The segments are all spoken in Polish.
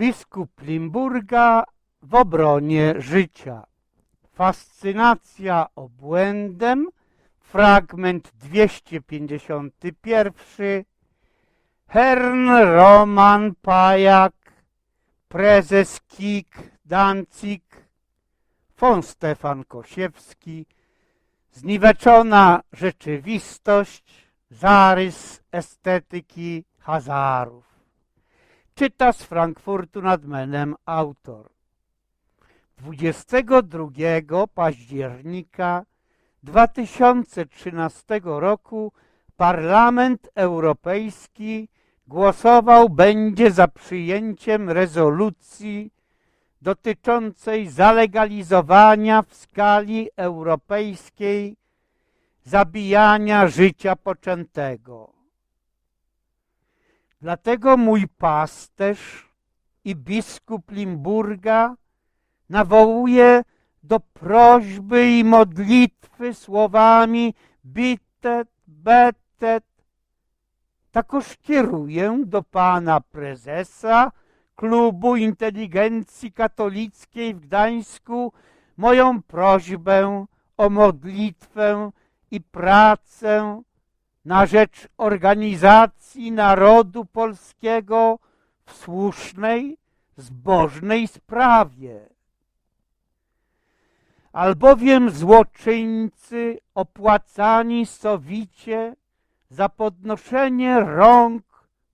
Biskup Limburga w obronie życia. Fascynacja obłędem, fragment 251. Hern Roman Pajak, prezes KIK Dancik, von Stefan Kosiewski, zniweczona rzeczywistość, zarys estetyki Hazarów. Czyta z Frankfurtu nad Menem autor. 22 października 2013 roku Parlament Europejski głosował będzie za przyjęciem rezolucji dotyczącej zalegalizowania w skali europejskiej zabijania życia poczętego. Dlatego mój pasterz i biskup Limburga nawołuje do prośby i modlitwy słowami bitet, betet. Takoż kieruję do pana prezesa Klubu Inteligencji Katolickiej w Gdańsku moją prośbę o modlitwę i pracę na rzecz organizacji narodu polskiego w słusznej, zbożnej sprawie. Albowiem złoczyńcy opłacani sowicie za podnoszenie rąk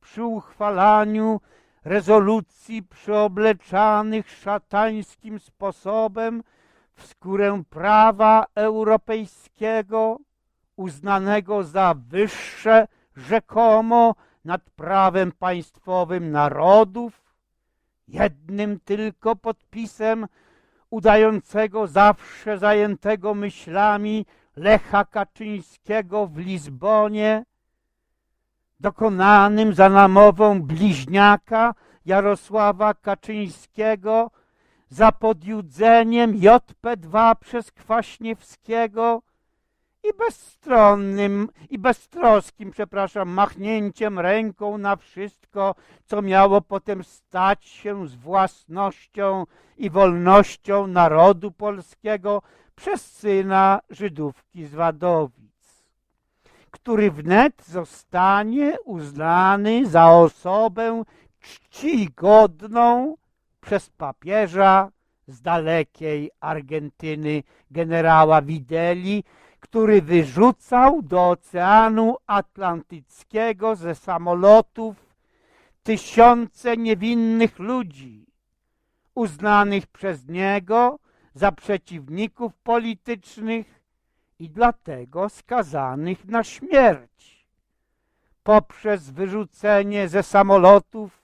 przy uchwalaniu rezolucji przeobleczanych szatańskim sposobem w skórę prawa europejskiego, uznanego za wyższe rzekomo nad prawem państwowym narodów, jednym tylko podpisem udającego zawsze zajętego myślami Lecha Kaczyńskiego w Lizbonie, dokonanym za namową bliźniaka Jarosława Kaczyńskiego, za podjudzeniem JP2 przez Kwaśniewskiego i bezstronnym i beztroskim, przepraszam, machnięciem ręką na wszystko, co miało potem stać się z własnością i wolnością narodu polskiego przez syna Żydówki z Wadowic, który wnet zostanie uznany za osobę czcigodną przez papieża z dalekiej Argentyny generała Wideli, który wyrzucał do Oceanu Atlantyckiego ze samolotów tysiące niewinnych ludzi, uznanych przez niego za przeciwników politycznych i dlatego skazanych na śmierć. Poprzez wyrzucenie ze samolotów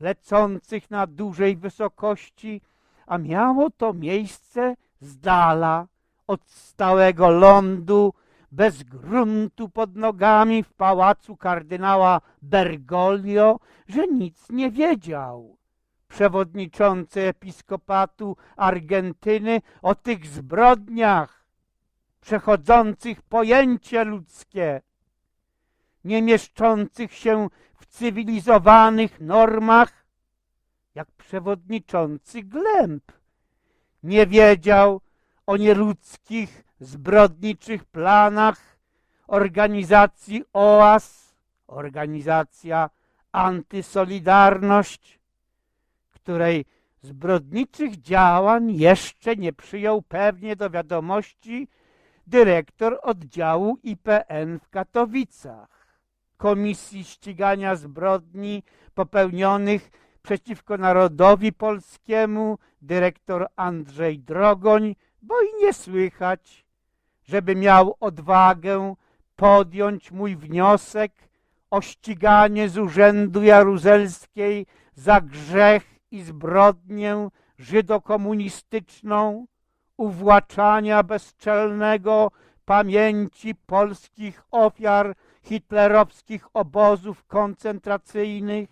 lecących na dużej wysokości, a miało to miejsce z dala od stałego lądu, bez gruntu pod nogami w pałacu kardynała Bergoglio, że nic nie wiedział. Przewodniczący episkopatu Argentyny o tych zbrodniach przechodzących pojęcie ludzkie, nie mieszczących się w cywilizowanych normach, jak przewodniczący Glemp. Nie wiedział o nieludzkich, zbrodniczych planach organizacji OAS, organizacja Antysolidarność, której zbrodniczych działań jeszcze nie przyjął pewnie do wiadomości dyrektor oddziału IPN w Katowicach. Komisji Ścigania Zbrodni popełnionych przeciwko narodowi polskiemu dyrektor Andrzej Drogoń, bo i nie słychać, żeby miał odwagę podjąć mój wniosek o ściganie z urzędu jaruzelskiej za grzech i zbrodnię żydokomunistyczną, uwłaczania bezczelnego pamięci polskich ofiar hitlerowskich obozów koncentracyjnych.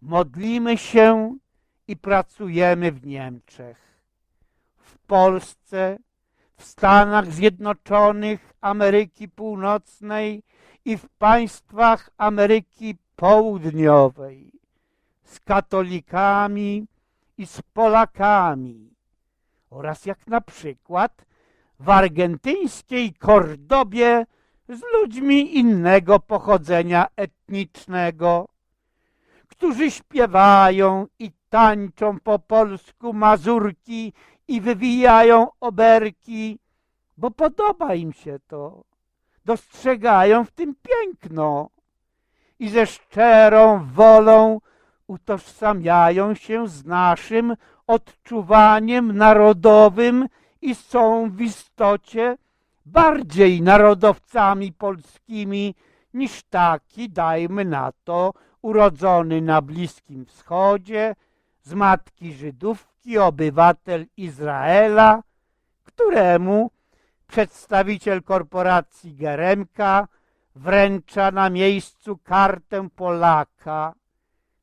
Modlimy się i pracujemy w Niemczech, Polsce, w Stanach Zjednoczonych Ameryki Północnej i w państwach Ameryki Południowej. z katolikami i z Polakami oraz jak na przykład w argentyńskiej Kordobie z ludźmi innego pochodzenia etnicznego, którzy śpiewają i tańczą po polsku mazurki i wywijają oberki, bo podoba im się to. Dostrzegają w tym piękno i ze szczerą wolą utożsamiają się z naszym odczuwaniem narodowym i są w istocie bardziej narodowcami polskimi niż taki, dajmy na to, urodzony na Bliskim Wschodzie, z matki Żydówki, obywatel Izraela, któremu przedstawiciel korporacji Geremka wręcza na miejscu kartę Polaka,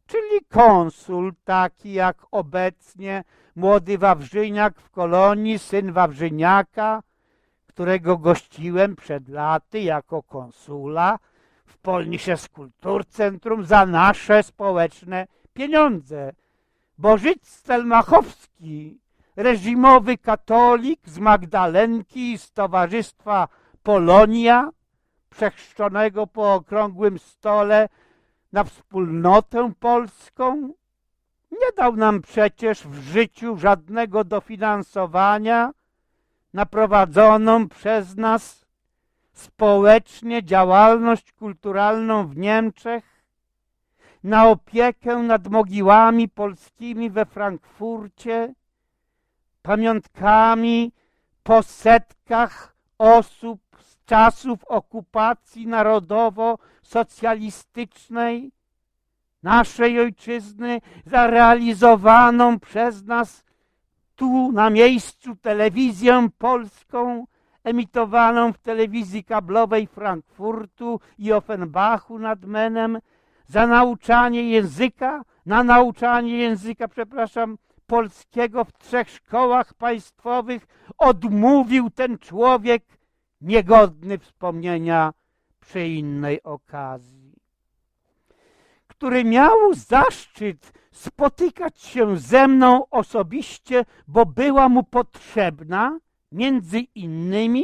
czyli konsul taki jak obecnie młody Wawrzyniak w kolonii, syn Wawrzyniaka, którego gościłem przed laty jako konsula w Polnisches Kulturcentrum za nasze społeczne pieniądze. Bożyc Stelmachowski, reżimowy katolik z Magdalenki z Towarzystwa Polonia, przechrzczonego po okrągłym stole na wspólnotę polską, nie dał nam przecież w życiu żadnego dofinansowania na prowadzoną przez nas społecznie działalność kulturalną w Niemczech, na opiekę nad mogiłami polskimi we Frankfurcie, pamiątkami po setkach osób z czasów okupacji narodowo-socjalistycznej naszej ojczyzny, zarealizowaną przez nas tu na miejscu telewizję polską, emitowaną w telewizji kablowej Frankfurtu i Offenbachu nad Menem, za nauczanie języka, na nauczanie języka, przepraszam, polskiego w trzech szkołach państwowych odmówił ten człowiek niegodny wspomnienia przy innej okazji, który miał zaszczyt spotykać się ze mną osobiście, bo była mu potrzebna między innymi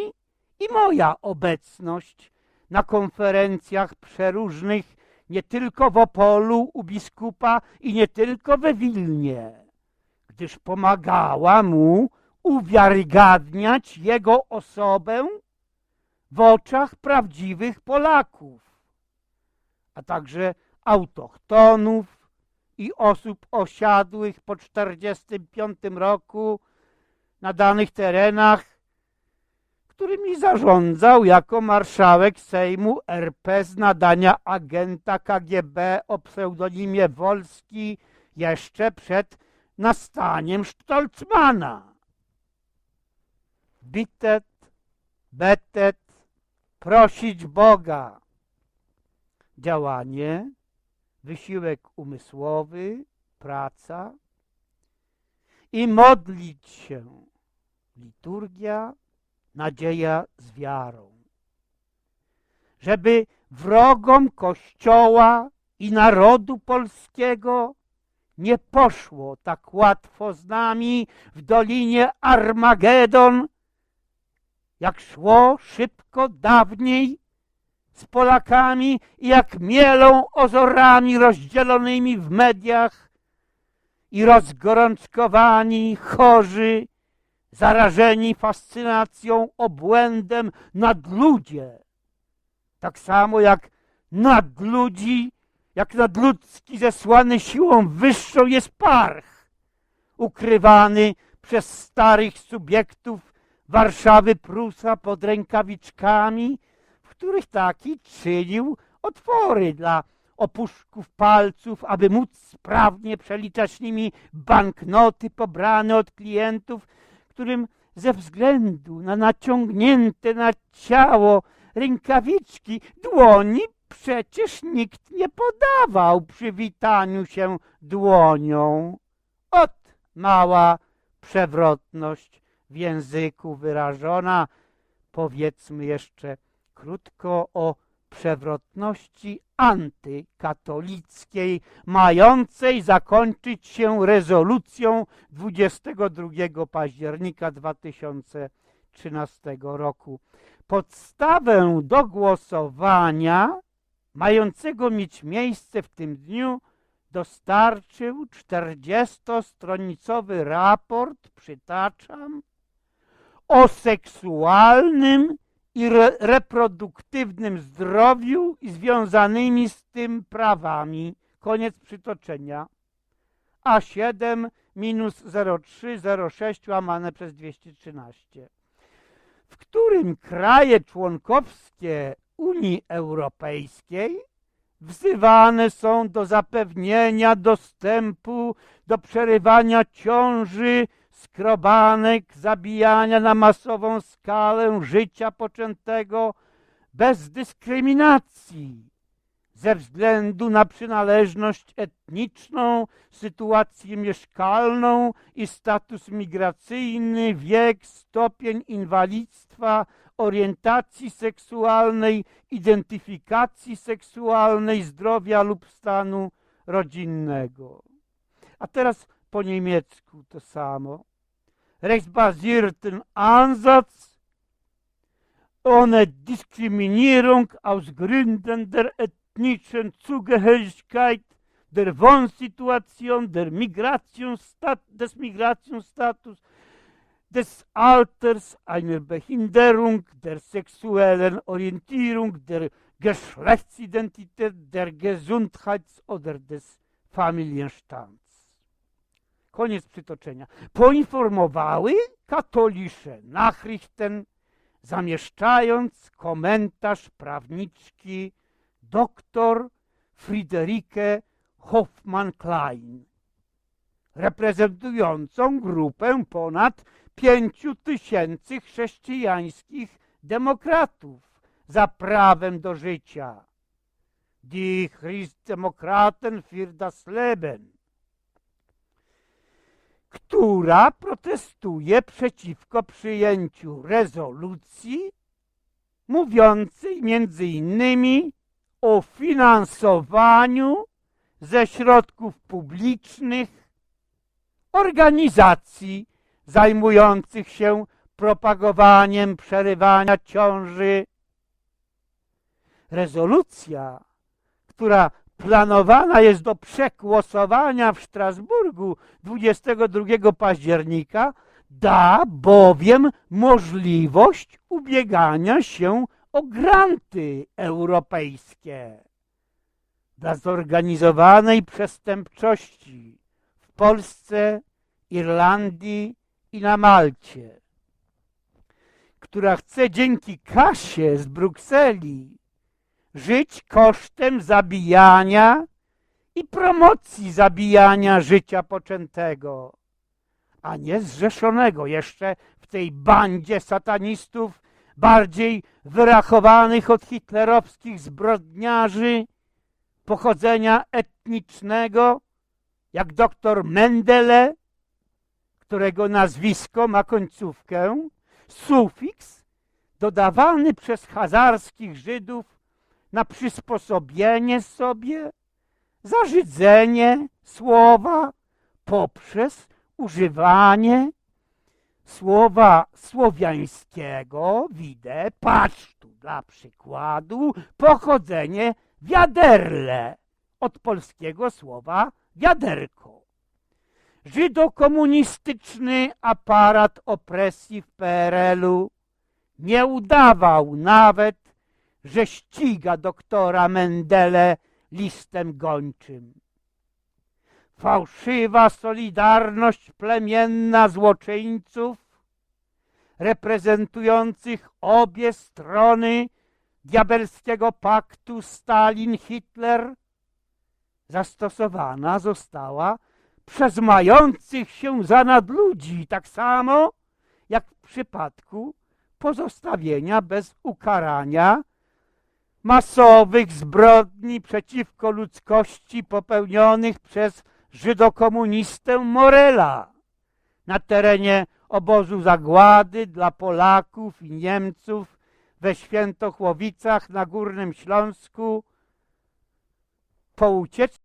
i moja obecność na konferencjach przeróżnych nie tylko w Opolu u biskupa i nie tylko we Wilnie, gdyż pomagała mu uwiarygadniać jego osobę w oczach prawdziwych Polaków, a także autochtonów i osób osiadłych po 1945 roku na danych terenach, którymi zarządzał jako marszałek Sejmu RP z nadania agenta KGB o pseudonimie Wolski jeszcze przed nastaniem Stolzmana. Bitet, betet, prosić Boga. Działanie, wysiłek umysłowy, praca i modlić się. Liturgia, nadzieja z wiarą. Żeby wrogom Kościoła i narodu polskiego nie poszło tak łatwo z nami w dolinie Armagedon, jak szło szybko dawniej z Polakami i jak mielą ozorami rozdzielonymi w mediach i rozgorączkowani, chorzy, zarażeni fascynacją, obłędem nadludzie. Tak samo jak nadludzi, jak nadludzki zesłany siłą wyższą jest parch, ukrywany przez starych subiektów Warszawy Prusa pod rękawiczkami, w których taki czynił otwory dla opuszków palców, aby móc sprawnie przeliczać nimi banknoty pobrane od klientów, którym ze względu na naciągnięte na ciało rękawiczki dłoni przecież nikt nie podawał przy witaniu się dłonią. Ot mała przewrotność w języku wyrażona, powiedzmy jeszcze krótko o przewrotności antykatolickiej, mającej zakończyć się rezolucją 22 października 2013 roku. Podstawę do głosowania mającego mieć miejsce w tym dniu dostarczył 40-stronicowy raport, przytaczam, o seksualnym i re reproduktywnym zdrowiu i związanymi z tym prawami. Koniec przytoczenia. A7 minus 0306 łamane przez 213. W którym kraje członkowskie Unii Europejskiej wzywane są do zapewnienia dostępu do przerywania ciąży, skrobanek, zabijania na masową skalę życia poczętego bez dyskryminacji ze względu na przynależność etniczną, sytuację mieszkalną i status migracyjny, wiek, stopień inwalidztwa, orientacji seksualnej, identyfikacji seksualnej, zdrowia lub stanu rodzinnego. A teraz po niemiecku to samo. Rechtsbasierten Ansatz ohne Diskriminierung aus Gründen der ethnischen Zugehörigkeit, der Wohnsituation, der Migrationsstat des Migrationsstatus, des Alters, einer Behinderung, der sexuellen Orientierung, der Geschlechtsidentität, der Gesundheits- oder des Familienstands. Koniec przytoczenia. Poinformowały katolisze Nachrichten, zamieszczając komentarz prawniczki dr Friederike Hoffmann-Klein, reprezentującą grupę ponad pięciu tysięcy chrześcijańskich demokratów za prawem do życia. Die Christdemokraten für das Leben, która protestuje przeciwko przyjęciu rezolucji mówiącej między innymi o finansowaniu ze środków publicznych organizacji zajmujących się propagowaniem przerywania ciąży. Rezolucja, która planowana jest do przegłosowania w Strasburgu 22 października, da bowiem możliwość ubiegania się o granty europejskie. Dla zorganizowanej przestępczości w Polsce, Irlandii i na Malcie, która chce dzięki kasie z Brukseli żyć kosztem zabijania i promocji zabijania życia poczętego, a nie zrzeszonego jeszcze w tej bandzie satanistów bardziej wyrachowanych od hitlerowskich zbrodniarzy pochodzenia etnicznego, jak doktor Mendele, którego nazwisko ma końcówkę, sufiks dodawany przez hazarskich Żydów na przysposobienie sobie, zażydzenie słowa poprzez używanie słowa słowiańskiego, widzę, pasztu dla przykładu, pochodzenie wiaderle od polskiego słowa wiaderko. Żydokomunistyczny aparat opresji w PRL-u nie udawał nawet, że ściga doktora Mendele listem gończym. Fałszywa solidarność plemienna złoczyńców, reprezentujących obie strony diabelskiego paktu Stalin-Hitler, zastosowana została przez mających się za nadludzi, tak samo jak w przypadku pozostawienia bez ukarania masowych zbrodni przeciwko ludzkości popełnionych przez żydokomunistę Morela na terenie obozu zagłady dla Polaków i Niemców we Świętochłowicach na Górnym Śląsku po ucieczce